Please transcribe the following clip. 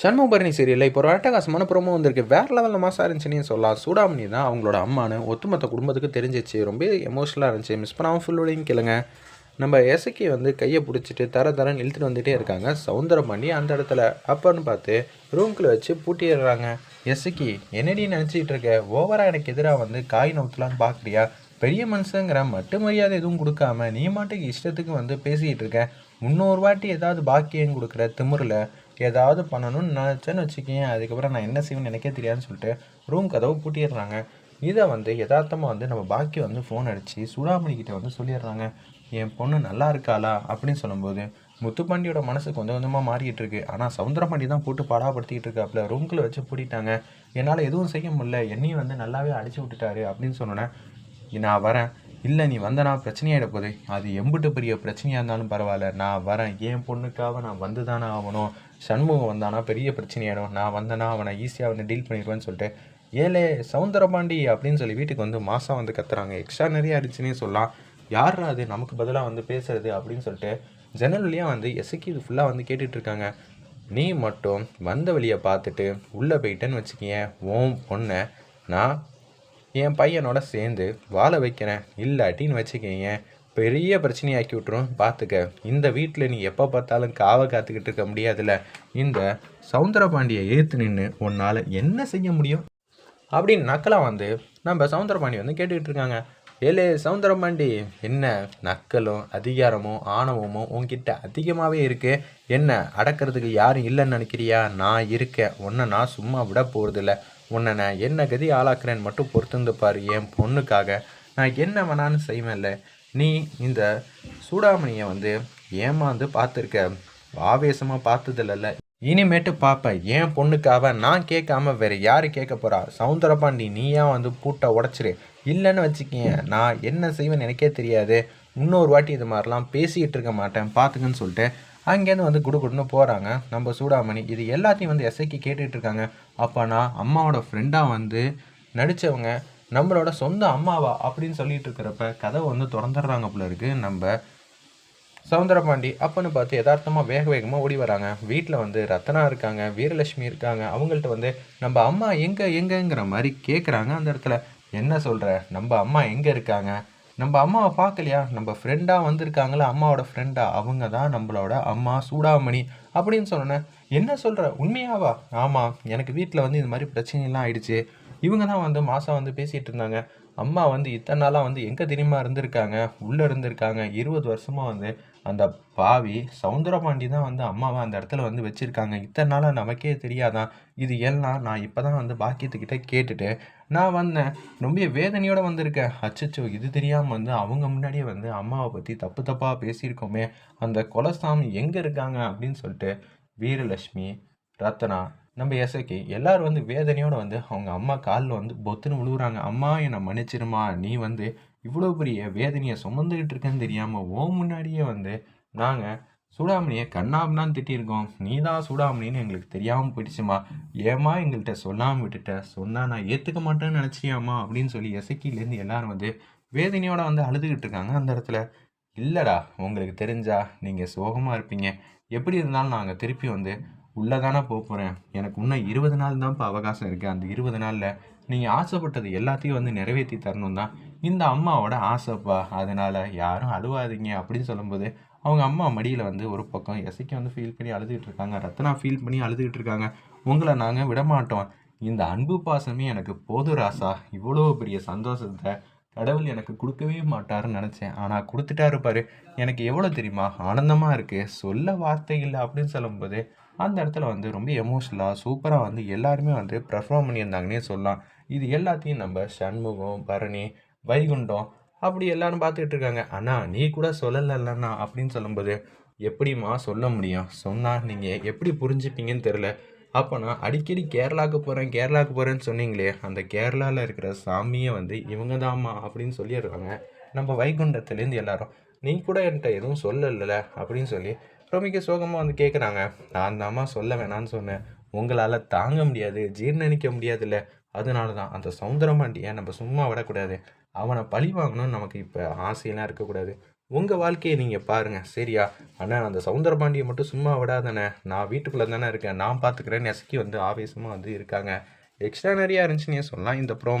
சண்முகபரணி சீரியலில் இப்போ ஒரு அட்டகாசமான ப்ரோமோ வந்திருக்கு. வேறு லெவலில் மாசாக இருந்துச்சுன்னு சொல்லலாம்? சூடாமணி தான் அவங்களோட அம்மானு ஒத்துமொத்த குடும்பத்துக்கு தெரிஞ்சிச்சு. ரொம்ப எமோஷனலாக இருந்துச்சு. மிஸ் பண்ணாமல் ஃபுல்லோடையும் கேளுங்க. நம்ம எசக்கி வந்து கையை பிடிச்சிட்டு தர தரன்னு இழுத்துட்டு வந்துகிட்டே இருக்காங்க. சவுந்தரபாண்டி அந்த இடத்துல அப்பன்னு பார்த்து ரூம்குள்ளே வச்சு பூட்டிடுறாங்க. எசக்கி என்னடி நினச்சிக்கிட்டு இருக்க? ஓவராக எனக்கு எதிராக வந்து காய் நவுத்தலான்னு பார்க்குறியா பெரிய மனுஷங்கிற மட்டு மரியாதை எதுவும் கொடுக்காம நீ மாட்டுக்கு இஷ்டத்துக்கு வந்து பேசிக்கிட்டு இருக்க. முன்னூறு வாட்டி ஏதாவது பாக்கியம் கொடுக்குற திமுறில் ஏதாவது பண்ணணும்னு நினச்சேன்னு வச்சுக்கேன் அதுக்கப்புறம் நான் என்ன செய்வேன்னு எனக்கே தெரியாதுன்னு சொல்லிட்டு ரூம் கதவை பூட்டிடுறாங்க. இதை வந்து யதார்த்தமாக வந்து நம்ம பாக்கி வந்து ஃபோன் அடித்து சூடாமணிக்கிட்ட வந்து சொல்லிடுறாங்க. என் பொண்ணு நல்லா இருக்காளா? அப்படின்னு சொல்லும்போது முத்துப்பாண்டியோட மனசு கொஞ்சம் கொஞ்சமாக மாறிக்கிட்டு இருக்கு. ஆனால் சவுந்தரபாண்டி தான் போட்டு பாடாப்படுத்திக்கிட்டு இருக்காப்புல ரூம்குள்ளே வச்சு பூட்டிட்டாங்க. என்னால் எதுவும் செய்ய முடியல. என்னையும் வந்து நல்லாவே அடிச்சு விட்டுட்டாரு அப்படின்னு சொன்னோன்னே நான் வரேன். இல்லை நீ வந்தனா பிரச்சனையாயிட போகுது. அது எம்பிட்டு பெரிய பிரச்சனையாக இருந்தாலும் பரவாயில்ல. நான் வரேன். என் பொண்ணுக்காக நான் வந்து தானே ஆகணும். சண்முகம் வந்தானா பெரிய பிரச்சனையாயிடும். நான் வந்தேனா அவனை ஈஸியாக அவனை டீல் பண்ணிடுவேன்னு சொல்லிட்டு ஏழே சவுந்தரபாண்டி அப்படின்னு சொல்லி வீட்டுக்கு வந்து மாதம் வந்து கத்துறாங்க. எக்ஸ்ட்ரா நிறைய அடிச்சுன்னே சொல்லலாம். யார் அது? நமக்கு பதிலாக வந்து பேசுறது அப்படின்னு சொல்லிட்டு ஜன்னல் வழியாக வந்து எசக்கி இது ஃபுல்லாக வந்து கேட்டுட்ருக்காங்க. நீ மட்டும் வந்த வழியை பார்த்துட்டு உள்ளே போயிட்டேன்னு வச்சுக்கியேன். உன் பொண்ணை நான் என் பையனோட சேர்ந்து வாழ வைக்கிறேன். இல்லாட்டின்னு வச்சுக்கங்க பெரிய பிரச்சனையாக்கி விட்டுரும். பார்த்துக்க இந்த வீட்டில் நீ எப்போ பார்த்தாலும் காவை காத்துக்கிட்டு இருக்க முடியாதுல்ல. இந்த சவுந்தரபாண்டியை ஏற்று நின்று உன்னால் என்ன செய்ய முடியும்? அப்படின்னு நக்கலாக வந்து நம்ம சவுந்தரபாண்டி வந்து கேட்டுக்கிட்டு இருக்காங்க. ஏலே சவுந்தரபாண்டி என்ன நக்கலும் அதிகாரமும் ஆணவமும் உன்கிட்ட அதிகமாகவே இருக்கு. என்ன அடக்கிறதுக்கு யாரும் இல்லைன்னு நினைக்கிறியா? நான் இருக்கேன் உன்னை நான் சும்மா விட போகிறதில்ல உன்னை நான் என்ன கதி ஆளாக்குறேன்னு மட்டும் பொறுத்திருந்து பாரு என் பொண்ணுக்காக. நான் என்ன வேணான்னு செய்வேன்ல. நீ இந்த சூடாமணியை வந்து ஏமாந்து பார்த்துருக்க. ஆவேசமாக பார்த்ததில்ல இனிமேட்டு பார்ப்பேன் என் பொண்ணுக்காக நான் கேட்காம வேறு யார் கேட்க போகிறா சவுந்தரபாண்டி நீயா வந்து பூட்டை உடச்சிரு? இல்லைன்னு வச்சுக்கிங்க நான் என்ன செய்வேன்னு எனக்கே தெரியாது. இன்னொரு வாட்டி இது மாதிரிலாம் பேசிக்கிட்டு இருக்க மாட்டேன் பார்த்துங்கன்னு சொல்லிட்டு அங்கேருந்து வந்து குடுகுடுன்னு போகிறாங்க நம்ம சூடாமணி இது எல்லாத்தையும் வந்து எஸ்ஐக்கு கேட்டுட்டு இருக்காங்க. அப்போ நான் அம்மாவோட ஃப்ரெண்டாக வந்து நடித்தவங்க நம்மளோட சொந்த அம்மாவா அப்படின்னு சொல்லிட்டு இருக்கிறப்ப கதவை வந்து திறந்துடுறாங்க போல இருக்குது நம்ம சவுந்தரபாண்டி அப்பன்னு பார்த்து யதார்த்தமாக வேக வேகமாக ஓடி வராங்க. வீட்டில் வந்து ரத்னா இருக்காங்க வீரலட்சுமி இருக்காங்க. அவங்கள்ட்ட வந்து நம்ம அம்மா எங்கே எங்கேங்கிற மாதிரி கேட்குறாங்க அந்த இடத்துல. என்ன சொல்கிற நம்ம அம்மா எங்கே இருக்காங்க? நம்ம அம்மாவை பார்க்கலையா? நம்ம ஃப்ரெண்டாக வந்திருக்காங்களா? அம்மாவோட ஃப்ரெண்டா அவங்க தான் நம்மளோட அம்மா சூடாமணி. அப்படின்னு சொன்னேன் என்ன சொல்கிற உண்மையாவா? ஆமாம் எனக்கு வீட்டில் வந்து இந்த மாதிரி பிரச்சனைலாம் ஆயிடுச்சு. இவங்க தான் வந்து மாதம் வந்து பேசிகிட்டு இருந்தாங்க. அம்மா வந்து இத்தனை நாளாக வந்து எங்கே தெரியுமா இருந்திருக்காங்க? உள்ளே இருந்திருக்காங்க. இருபது வருஷமாக வந்து அந்த பாவி சவுந்தரபாண்டி தான் வந்து அம்மாவை அந்த இடத்துல வந்து வச்சுருக்காங்க. இத்தனை நாளாக நமக்கே தெரியாதான் இது எல்லாம் நான் இப்போ தான் வந்து பாக்கியத்துக்கிட்ட கேட்டுட்டு நான் வந்தேன். ரொம்ப வேதனையோடு வந்திருக்கேன் அச்சச்சோ இது தெரியாமல் வந்து அவங்க முன்னாடியே வந்து அம்மாவை பற்றி தப்பு தப்பாக பேசியிருக்கோமே. அந்த கொலசாமி எங்கே இருக்காங்க அப்படின்னு சொல்லிட்டு வீரலட்சுமி ரத்னா நம்ம எசைக்கு எல்லோரும் வந்து வேதனையோடு வந்து அவங்க அம்மா காலில் வந்து பொத்துன்னு விழுகுறாங்க அம்மா என்னை மன்னிச்சிருமா? நீ வந்து இவ்வளோ பெரிய வேதனையை சுமந்துக்கிட்டு இருக்கேன்னு தெரியாமல் ஓ முன்னாடியே வந்து நாங்கள் சூடாமணியை கண்ணாமனான்னு திட்டியிருக்கோம். நீ தான் சூடாமணின்னு எங்களுக்கு தெரியாமல் போயிடுச்சுமா. ஏமா எங்கள்கிட்ட சொல்லாமல் விட்டுட்ட? சொன்னால் நான் ஏற்றுக்க மாட்டேன்னு நினச்சியாம்மா அப்படின்னு சொல்லி எசக்கிலேருந்து எல்லாரும் வந்து வேதனையோட வந்து அழுதுகிட்டு இருக்காங்க அந்த இடத்துல. இல்லைடா உங்களுக்கு தெரிஞ்சா நீங்கள் சோகமாக இருப்பீங்க. எப்படி இருந்தாலும் நாங்கள் திருப்பி வந்து உள்ளே தானே போக போகிறேன் எனக்கு இன்னும் இருபது நாள் தான்ப்பா அவகாசம் இருக்குது அந்த இருபது நாளில் நீங்கள் ஆசைப்பட்டது எல்லாத்தையும் வந்து நிறைவேற்றி தரணும் தான் இந்த அம்மாவோட ஆசைப்பா அதனால் யாரும் அழுவாதீங்க அப்படின்னு சொல்லும்போது அவங்க அம்மா மடியில் வந்து ஒரு பக்கம் எசைக்கு வந்து ஃபீல் பண்ணி அழுதுகிட்டு இருக்காங்க. ரத்னா ஃபீல் பண்ணி அழுதுகிட்டு இருக்காங்க. உங்களை நாங்கள் விடமாட்டோம். இந்த அன்பு பாசமே எனக்கு போது ராசா. இவ்வளோ பெரிய சந்தோஷத்தை கடவுள் எனக்கு கொடுக்கவே மாட்டாருன்னு நினச்சேன். ஆனால் கொடுத்துட்டாரு பாரு. எனக்கு எவ்வளோ தெரியுமா? ஆனந்தமாக இருக்குது சொல்ல வார்த்தை இல்லை அப்படின்னு சொல்லும்போது அந்த இடத்துல வந்து ரொம்ப எமோஷ்னலாக சூப்பராக வந்து எல்லாருமே வந்து பெர்ஃபார்ம் பண்ணியிருந்தாங்கன்னே சொல்லலாம். இது எல்லாத்தையும் நம்ம சண்முகம் பரணி வைகுண்டம் அப்படி எல்லாரும் பார்த்துக்கிட்டு இருக்காங்க. அண்ணா நீ கூட சொல்லலைல்லண்ணா அப்படின்னு சொல்லும்போது எப்படிம்மா சொல்ல முடியும்? சொன்னால் நீங்கள் எப்படி புரிஞ்சுப்பீங்கன்னு தெரில அப்போ நான் அடிக்கடி கேரளாவுக்கு போகிறேன் கேரளாவுக்கு போகிறேன்னு சொன்னீங்களே அந்த கேரளாவில் இருக்கிற சாமியை வந்து இவங்க தாம்மா அப்படின்னு சொல்லிடுறாங்க. நம்ம வைகுண்டத்துலேருந்து எல்லாரும் நீ கூட என்கிட்ட எதுவும் சொல்லல அப்படின்னு சொல்லி ரொம்பிக்க சோகமாக வந்து கேட்குறாங்க நான் தாம்மா சொல்ல வேணான்னு சொன்னேன். உங்களால் தாங்க முடியாது ஜீர்ணிக்க முடியாதுல்ல. அதனால தான் அந்த சவுந்தரமாண்டியை நம்ம சும்மா விடக்கூடாது. அவனை பழி வாங்கணும்னு நமக்கு இப்போ ஆசையெல்லாம் இருக்கக்கூடாது. உங்கள் வாழ்க்கையை நீங்கள் பாருங்கள் சரியா? அண்ணா அந்த சவுந்தரபாண்டியை மட்டும் சும்மா விடாதானே நான் வீட்டுக்குள்ளே தானே இருக்கேன். நான் பார்த்துக்கிறேன் நெசக்கி வந்து ஆவேசமாக வந்து இருக்காங்க. எக்ஸ்ட்ரா நிறையா இருந்துச்சுன்னே சொல்லலாம். இந்த ப்ரோ